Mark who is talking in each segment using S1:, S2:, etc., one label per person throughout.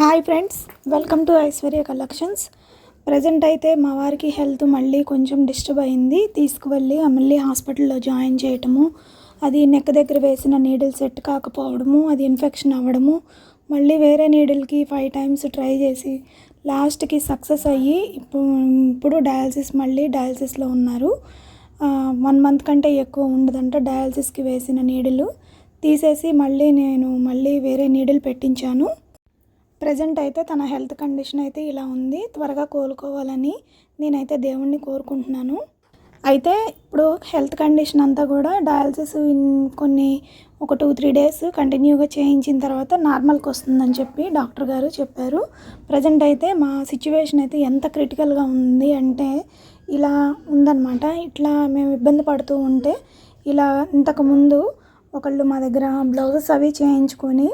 S1: Hi friends welcome to Aishwarya collections. Present అయితే మా వారికి హెల్త్ మళ్ళీ కొంచెం డిస్టర్బ్ అయింది. తీసుకువెళ్ళి మళ్ళీ హాస్పిటల్లో జాయిన్ చేయటము అది నెక్ దగ్గర వేసిన నీడిల్ సెట్ కాకపోవడము అది ఇన్ఫెక్షన్ అవ్వడము మళ్ళీ వేరే నీడిల్కి ఫైవ్ టైమ్స్ ట్రై చేసి లాస్ట్కి సక్సెస్ అయ్యి ఇప్పుడు ఇప్పుడు డయాలసిస్ మళ్ళీ డయాలసిస్లో ఉన్నారు. వన్ మంత్ కంటే ఎక్కువ ఉండదంట డయాలసిస్కి వేసిన నీడిలు. తీసేసి మళ్ళీ నేను మళ్ళీ వేరే నీడిల్ పెట్టించాను. ప్రజెంట్ అయితే తన హెల్త్ కండిషన్ అయితే ఇలా ఉంది. త్వరగా కోలుకోవాలని నేనైతే దేవుణ్ణి కోరుకుంటున్నాను. అయితే ఇప్పుడు హెల్త్ కండిషన్ అంతా కూడా డయాలసిస్ ఇన్- కొన్ని ఒక టూ త్రీ డేస్ కంటిన్యూగా చేయించిన తర్వాత నార్మల్కి వస్తుందని చెప్పి డాక్టర్ గారు చెప్పారు. ప్రజెంట్ అయితే మా సిచ్యువేషన్ అయితే ఎంత క్రిటికల్గా ఉంది అంటే ఇలా ఉందన్నమాట. ఇట్లా మేము ఇబ్బంది పడుతూ ఉంటే ఇలా ఇంతకుముందు ఒకళ్ళు మా దగ్గర బ్లౌజెస్ అవి చేయించుకొని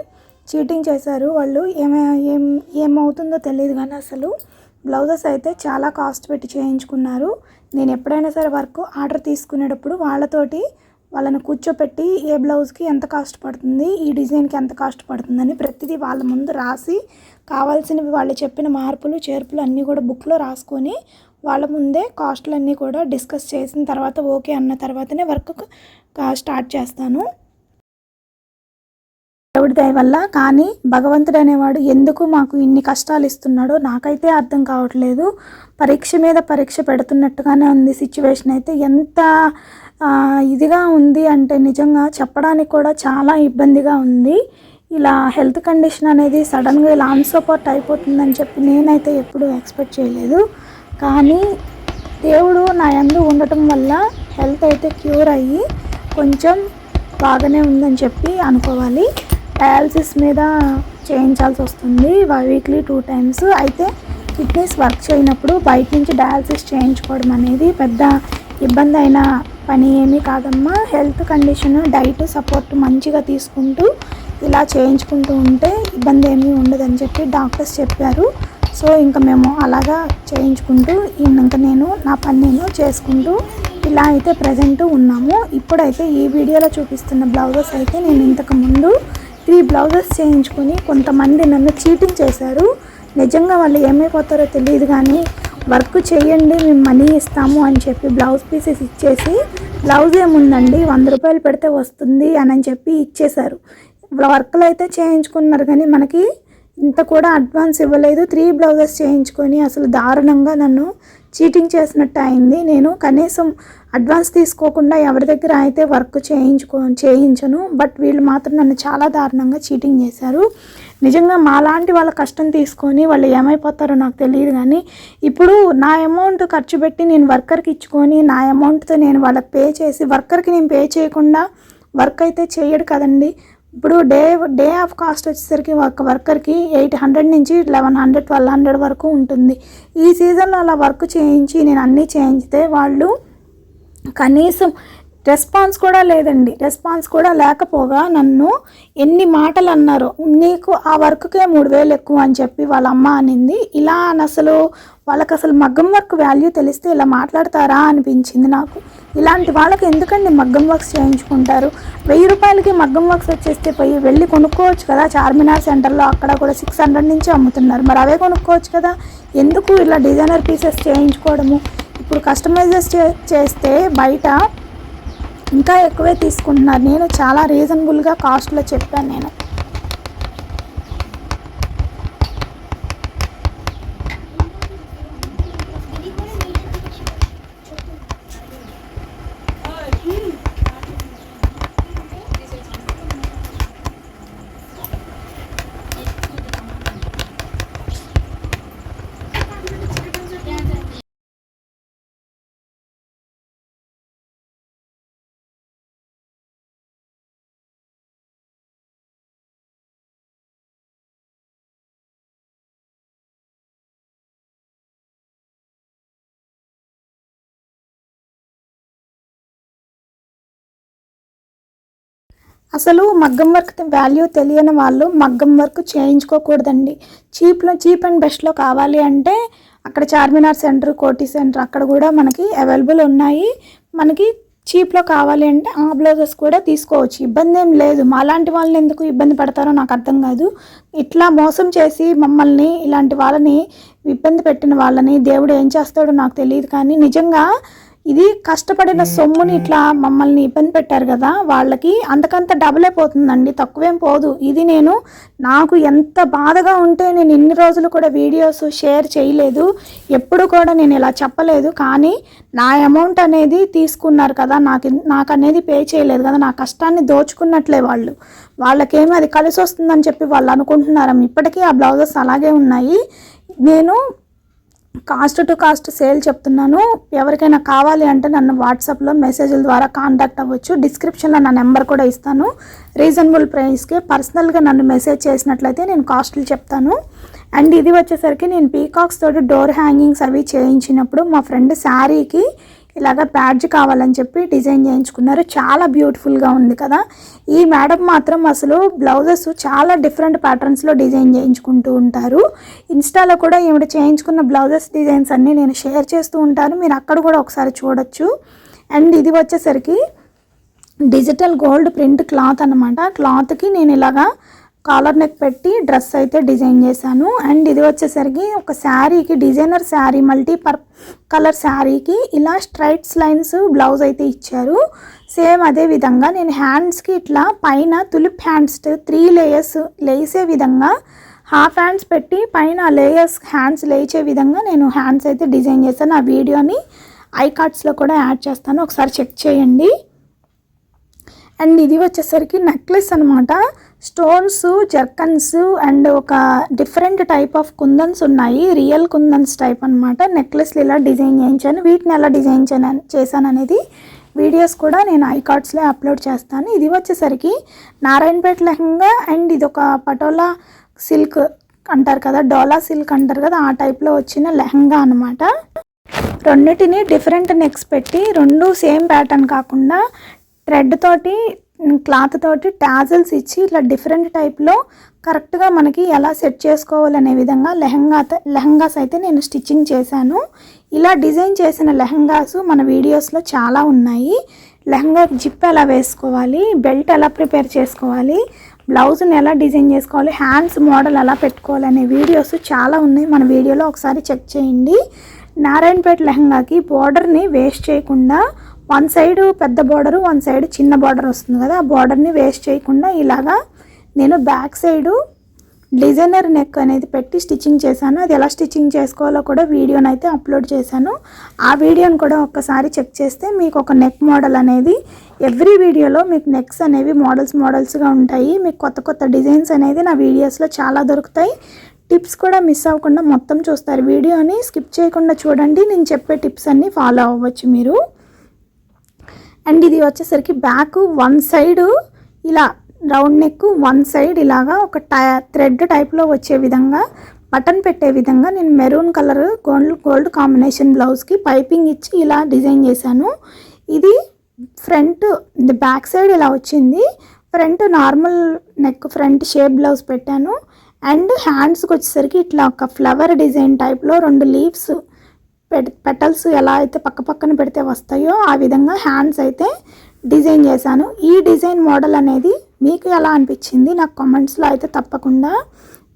S1: చీటింగ్ చేశారు. వాళ్ళు ఏమే ఏం ఏమవుతుందో తెలియదు కానీ అసలు బ్లౌజెస్ అయితే చాలా కాస్ట్ పెట్టి చేయించుకున్నారు. నేను ఎప్పుడైనా సరే వర్క్ ఆర్డర్ తీసుకునేటప్పుడు వాళ్ళతోటి వాళ్ళని కూర్చోపెట్టి ఏ బ్లౌజ్కి ఎంత కాస్ట్ పడుతుంది ఈ డిజైన్కి ఎంత కాస్ట్ పడుతుందని ప్రతిదీ వాళ్ళ ముందు రాసి కావాల్సినవి వాళ్ళు చెప్పిన మార్పులు చేర్పులు అన్నీ కూడా బుక్లో రాసుకొని వాళ్ళ ముందే కాస్ట్లు అన్నీ కూడా డిస్కస్ చేసిన తర్వాత ఓకే అన్న తర్వాతనే వర్క్ స్టార్ట్ చేస్తాను. దేవుడి దయ వల్ల. కానీ భగవంతుడు అనేవాడు ఎందుకు మాకు ఇన్ని కష్టాలు ఇస్తున్నాడో నాకైతే అర్థం కావట్లేదు. పరీక్ష మీద పరీక్ష పెడుతున్నట్టుగానే ఉంది సిచ్యువేషన్ అయితే. ఎంత ఇదిగా ఉంది అంటే నిజంగా చెప్పడానికి కూడా చాలా ఇబ్బందిగా ఉంది. ఇలా హెల్త్ కండిషన్ అనేది సడన్గా ఇలా అన్సపోర్ట్ అయిపోతుందని చెప్పి నేనైతే ఎప్పుడూ ఎక్స్పెక్ట్ చేయలేదు. కానీ దేవుడు నా యందు ఉండటం వల్ల హెల్త్ అయితే క్యూర్ అయ్యి కొంచెం బాగానే ఉందని చెప్పి అనుకోవాలి. డయాలసిస్ మీద చేయించాల్సి వస్తుంది వీక్లీ టూ టైమ్స్ అయితే కిడ్నీస్ వర్క్ చేయనప్పుడు బయట నుంచి డయాలసిస్ చేయించుకోవడం అనేది పెద్ద ఇబ్బంది అయిన పని ఏమీ కాదమ్మా. హెల్త్ కండిషన్ డైట్ సపోర్ట్ మంచిగా తీసుకుంటూ ఇలా చేయించుకుంటూ ఉంటే ఇబ్బంది ఏమీ ఉండదని చెప్పి డాక్టర్స్ చెప్పారు. సో ఇంకా మేము అలాగా చేయించుకుంటూ ఇంకా నేను నా పని నేను చేసుకుంటూ ఇలా అయితే ప్రజెంట్ ఉన్నాము. ఇప్పుడైతే ఈ వీడియోలో చూపిస్తున్న బ్లౌజెస్ అయితే నేను ఇంతకు ముందు త్రీ బ్లౌజెస్ చేయించుకొని కొంతమంది నన్ను చీటింగ్ చేశారు. నిజంగా వాళ్ళు ఏమైపోతారో తెలియదు కానీ వర్క్ చేయండి మేము మనీ ఇస్తాము అని చెప్పి బ్లౌజ్ పీసెస్ ఇచ్చేసి బ్లౌజ్ ఏముందండి? వంద రూపాయలు పెడితే వస్తుంది అని చెప్పి ఇచ్చేశారు. వర్క్లు అయితే చేయించుకున్నారు కానీ మనకి ఇంత కూడా అడ్వాన్స్ ఇవ్వలేదు. త్రీ బ్లౌజెస్ చేయించుకొని అసలు దారుణంగా నన్ను చీటింగ్ చేసినట్టు అయింది. నేను కనీసం అడ్వాన్స్ తీసుకోకుండా ఎవరి దగ్గర అయితే వర్క్ చేయించుకో చేయించను బట్ వీళ్ళు మాత్రం నన్ను చాలా దారుణంగా చీటింగ్ చేశారు. నిజంగా మాలాంటి వాళ్ళ కష్టం తీసుకొని వాళ్ళు ఏమైపోతారో నాకు తెలియదు కానీ ఇప్పుడు నా అమౌంట్ ఖర్చు పెట్టి నేను వర్కర్కి ఇచ్చుకొని నా అమౌంట్తో నేను వాళ్ళకి పే చేసి వర్కర్కి నేను పే చేయకుండా వర్క్ అయితే చేయడు కదండి. ఇప్పుడు డే డే ఆఫ్ కాస్ట్ వచ్చేసరికి ఒక వర్కర్కి ఎయిట్ హండ్రెడ్ నుంచి లెవెన్ హండ్రెడ్ ట్వెల్వ్ హండ్రెడ్ వరకు ఉంటుంది. ఈ సీజన్లో అలా వర్క్ చేయించి నేను అన్నీ చేయించితే వాళ్ళు కనీసం రెస్పాన్స్ కూడా లేదండి. రెస్పాన్స్ కూడా లేకపోగా నన్ను ఎన్ని మాటలు అన్నారు నీకు ఆ వర్క్కే మూడు వేలు ఎక్కువ అని చెప్పి వాళ్ళ అమ్మ అనింది. ఇలా అని అసలు వాళ్ళకి అసలు మగ్గం వర్క్ వాల్యూ తెలిస్తే ఇలా మాట్లాడతారా అనిపించింది నాకు. ఇలాంటి వాళ్ళకి ఎందుకండి మగ్గం వర్క్స్ చేయించుకుంటారు? వెయ్యి రూపాయలకి మగ్గం వర్క్స్ వచ్చేస్తే పోయి వెళ్ళి కొనుక్కోవచ్చు కదా? చార్మినార్ సెంటర్లో అక్కడ కూడా సిక్స్ హండ్రెడ్ నుంచి అమ్ముతున్నారు. మరి అవే కొనుక్కోవచ్చు కదా? ఎందుకు ఇలా డిజైనర్ పీసెస్ చేయించుకోవడము? ఇప్పుడు కస్టమైజెస్ చే చేస్తే బయట ఇంకా ఎక్కువే తీసుకుంటున్నారు. నేను చాలా రీజనబుల్గా కాస్ట్లో చెప్పాను నేను. అసలు మగ్గం వర్క్ వాల్యూ తెలియని వాళ్ళు మగ్గం వర్క్ చేయించుకోకూడదండి. చీప్లో చీప్ అండ్ బెస్ట్లో కావాలి అంటే అక్కడ చార్మినార్ సెంటర్ కోటి సెంటర్ అక్కడ కూడా మనకి అవైలబుల్ ఉన్నాయి. మనకి చీప్లో కావాలి అంటే ఆ బ్లౌజెస్ కూడా తీసుకోవచ్చు. ఇబ్బంది ఏం లేదు. మాలాంటి వాళ్ళని ఎందుకు ఇబ్బంది పడతారో నాకు అర్థం కాదు. ఇట్లా మోసం చేసి మమ్మల్ని ఇలాంటి వాళ్ళని ఇబ్బంది పెట్టిన వాళ్ళని దేవుడు ఏం చేస్తాడో నాకు తెలియదు కానీ నిజంగా ఇది కష్టపడిన సొమ్ముని ఇట్లా మమ్మల్ని ఇబ్బంది పెట్టారు కదా వాళ్ళకి అంతకంత డబుల్ అయిపోతుందండి తక్కువేం పోదు. ఇది నేను నాకు ఎంత బాధగా ఉంటే నేను ఇన్ని రోజులు కూడా వీడియోస్ షేర్ చేయలేదు ఎప్పుడు కూడా నేను ఇలా చెప్పలేదు కానీ నా అమౌంట్ అనేది తీసుకున్నారు కదా నాకు నాకు అనేది పే చేయలేదు కదా నా కష్టాన్ని దోచుకున్నట్లే వాళ్ళు. వాళ్ళకేమీ అది కలిసి వస్తుందని చెప్పి వాళ్ళు అనుకుంటున్నారు ఇప్పటికీ ఆ బ్లౌజెస్ అలాగే ఉన్నాయి. నేను కాస్ట్ టు కాస్ట్ సేల్ చెప్తున్నాను. ఎవరికైనా కావాలి అంటే నన్ను వాట్సాప్లో మెసేజ్ల ద్వారా కాంటాక్ట్ అవ్వచ్చు. డిస్క్రిప్షన్లో నా నెంబర్ కూడా ఇస్తాను. రీజనబుల్ ప్రైస్కి పర్సనల్గా నన్ను మెసేజ్ చేసినట్లయితే నేను కాస్ట్లు చెప్తాను. అండ్ ఇది వచ్చేసరికి నేను పీకాక్స్ తోటి డోర్ హ్యాంగింగ్స్ అవి చేయించినప్పుడు మా ఫ్రెండ్ శారీకి ఇలాగ ప్యాడ్జ్ కావాలని చెప్పి డిజైన్ చేయించుకున్నారు. చాలా బ్యూటిఫుల్గా ఉంది కదా. ఈ మేడం మాత్రం అసలు బ్లౌజెస్ చాలా డిఫరెంట్ ప్యాటర్న్స్లో డిజైన్ చేయించుకుంటూ ఉంటారు. ఇన్స్టాలో కూడా ఈవిడ చేయించుకున్న బ్లౌజెస్ డిజైన్స్ అన్నీ నేను షేర్ చేస్తూ ఉంటాను. మీరు అక్కడ కూడా ఒకసారి చూడొచ్చు. అండ్ ఇది వచ్చేసరికి డిజిటల్ గోల్డ్ ప్రింట్ క్లాత్ అనమాట క్లాత్కి నేను ఇలాగా కాలర్ నెక్ పెట్టి డ్రెస్ అయితే డిజైన్ చేశాను. అండ్ ఇది వచ్చేసరికి ఒక శారీకి designer sari multi per colour శారీకి ఇలా స్ట్రైట్స్ లైన్స్ బ్లౌజ్ అయితే ఇచ్చారు. సేమ్ అదే విధంగా నేను హ్యాండ్స్కి ఇట్లా పైన తులిప్ హ్యాండ్స్ త్రీ లేయర్స్ లేసే విధంగా హాఫ్ హ్యాండ్స్ పెట్టి పైన లేయర్స్ హ్యాండ్స్ లేచే విధంగా నేను హ్యాండ్స్ అయితే డిజైన్ చేశాను. ఆ వీడియోని ఐ కార్డ్స్లో కూడా యాడ్ చేస్తాను. ఒకసారి చెక్ చేయండి. అండ్ ఇది వచ్చేసరికి నెక్లెస్ అనమాట స్టోన్స్ జర్కన్స్ అండ్ ఒక డిఫరెంట్ టైప్ ఆఫ్ కుందన్స్ ఉన్నాయి. రియల్ కుందన్స్ టైప్ అనమాట నెక్లెస్లు ఇలా డిజైన్ చేయించాను. వీటిని ఎలా డిజైన్ చేశాను అనేది వీడియోస్ కూడా నేను ఐకార్డ్స్లో అప్లోడ్ చేస్తాను. ఇది వచ్చేసరికి నారాయణపేట లెహంగా అండ్ ఇది ఒక పటోలా సిల్క్ అంటారు కదా డోలా సిల్క్ అంటారు కదా ఆ టైప్లో వచ్చిన లెహంగా అనమాట రెండింటిని డిఫరెంట్ నెక్స్ పెట్టి రెండు సేమ్ ప్యాటర్న్ కాకుండా థ్రెడ్ తోటి క్లాత్ తోటి టాజల్స్ ఇచ్చి ఇట్లా డిఫరెంట్ టైప్లో కరెక్ట్గా మనకి ఎలా సెట్ చేసుకోవాలనే విధంగా లెహంగా లెహంగాస్ అయితే నేను స్టిచ్చింగ్ చేశాను. ఇలా డిజైన్ చేసిన లెహంగాస్ మన వీడియోస్లో చాలా ఉన్నాయి. లెహంగా జిప్ ఎలా వేసుకోవాలి బెల్ట్ ఎలా ప్రిపేర్ చేసుకోవాలి బ్లౌజ్ని ఎలా డిజైన్ చేసుకోవాలి హ్యాండ్స్ మోడల్ ఎలా పెట్టుకోవాలి అనే వీడియోస్ చాలా ఉన్నాయి. మన వీడియోలో ఒకసారి చెక్ చేయండి. నారాయణపేట లెహంగాకి బోర్డర్ని వేస్ట్ చేయకుండా వన్ సైడ్ పెద్ద బార్డరు వన్ సైడ్ చిన్న బార్డర్ వస్తుంది కదా ఆ బార్డర్ని వేస్ట్ చేయకుండా ఇలాగా నేను బ్యాక్ సైడు డిజైనర్ నెక్ అనేది పెట్టి స్టిచ్చింగ్ చేశాను. అది ఎలా స్టిచ్చింగ్ చేసుకోవాలో కూడా వీడియోని అయితే అప్లోడ్ చేశాను. ఆ వీడియోని కూడా ఒక్కసారి చెక్ చేస్తే మీకు ఒక నెక్ మోడల్ అనేది ఎవ్రీ వీడియోలో మీకు నెక్స్ అనేవి మోడల్స్ మోడల్స్గా ఉంటాయి. మీకు కొత్త కొత్త డిజైన్స్ అనేది నా వీడియోస్లో చాలా దొరుకుతాయి. టిప్స్ కూడా మిస్ అవ్వకుండా మొత్తం చూస్తారు. వీడియోని స్కిప్ చేయకుండా చూడండి. నేను చెప్పే టిప్స్ అన్నీ ఫాలో అవ్వచ్చు మీరు. అండ్ ఇది వచ్చేసరికి బ్యాక్ వన్ సైడ్ ఇలా రౌండ్ నెక్ వన్ సైడ్ ఇలాగా ఒక టై థ్రెడ్ టైప్లో వచ్చే విధంగా బటన్ పెట్టే విధంగా నేను maroon colour gold gold combination బ్లౌజ్కి పైపింగ్ ఇచ్చి ఇలా డిజైన్ చేశాను. ఇది ఫ్రంట్ బ్యాక్ సైడ్ ఇలా వచ్చింది. Front normal neck front shape blouse పెట్టాను. అండ్ హ్యాండ్స్కి వచ్చేసరికి ఇట్లా ఒక ఫ్లవర్ డిజైన్ టైప్లో రెండు లీవ్స్ పెటల్స్ ఎలా అయితే పక్క పక్కన పెడితే వస్తాయో ఆ విధంగా హ్యాండ్స్ అయితే డిజైన్ చేశాను. ఈ డిజైన్ మోడల్ అనేది మీకు ఎలా అనిపించింది? నాకు కామెంట్స్లో అయితే తప్పకుండా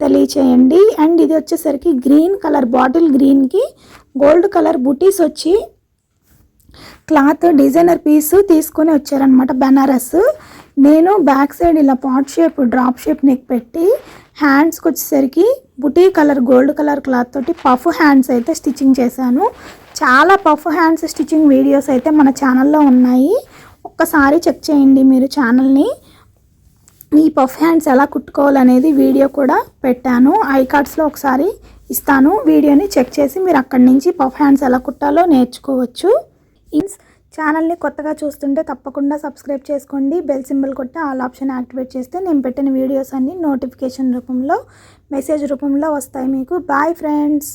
S1: తెలియచేయండి. అండ్ ఇది వచ్చేసరికి గ్రీన్ కలర్ బాటిల్ గ్రీన్కి గోల్డ్ కలర్ బుటీస్ వచ్చి క్లాత్ డిజైనర్ పీస్ తీసుకొని వచ్చారనమాట బెనారస్. నేను బ్యాక్ సైడ్ ఇలా pot shape drop shape neck పెట్టి హ్యాండ్స్కి వచ్చేసరికి buti colour gold colour cloth తోటి పఫ్ హ్యాండ్స్ అయితే స్టిచ్చింగ్ చేశాను. చాలా పఫ్ హ్యాండ్స్ స్టిచ్చింగ్ వీడియోస్ అయితే మన ఛానల్లో ఉన్నాయి. ఒక్కసారి చెక్ చేయండి మీరు ఛానల్ని ఈ పఫ్ హ్యాండ్స్ ఎలా కుట్టుకోవాలనేది వీడియో కూడా పెట్టాను. ఐ కార్డ్స్లో ఒకసారి ఇస్తాను. వీడియోని చెక్ చేసి మీరు అక్కడి నుంచి పఫ్ హ్యాండ్స్ ఎలా కుట్టాలో నేర్చుకోవచ్చు. ఇన్స్ ఛానల్ని కొత్తగా చూస్తుంటే తప్పకుండా సబ్స్క్రైబ్ చేసుకోండి. బెల్ సింబల్ కొట్టి ఆల్ ఆప్షన్ యాక్టివేట్ చేస్తే నేను పెట్టిన వీడియోస్ అన్నీ నోటిఫికేషన్ రూపంలో మెసేజ్ రూపంలో వస్తాయి మీకు. Bye friends!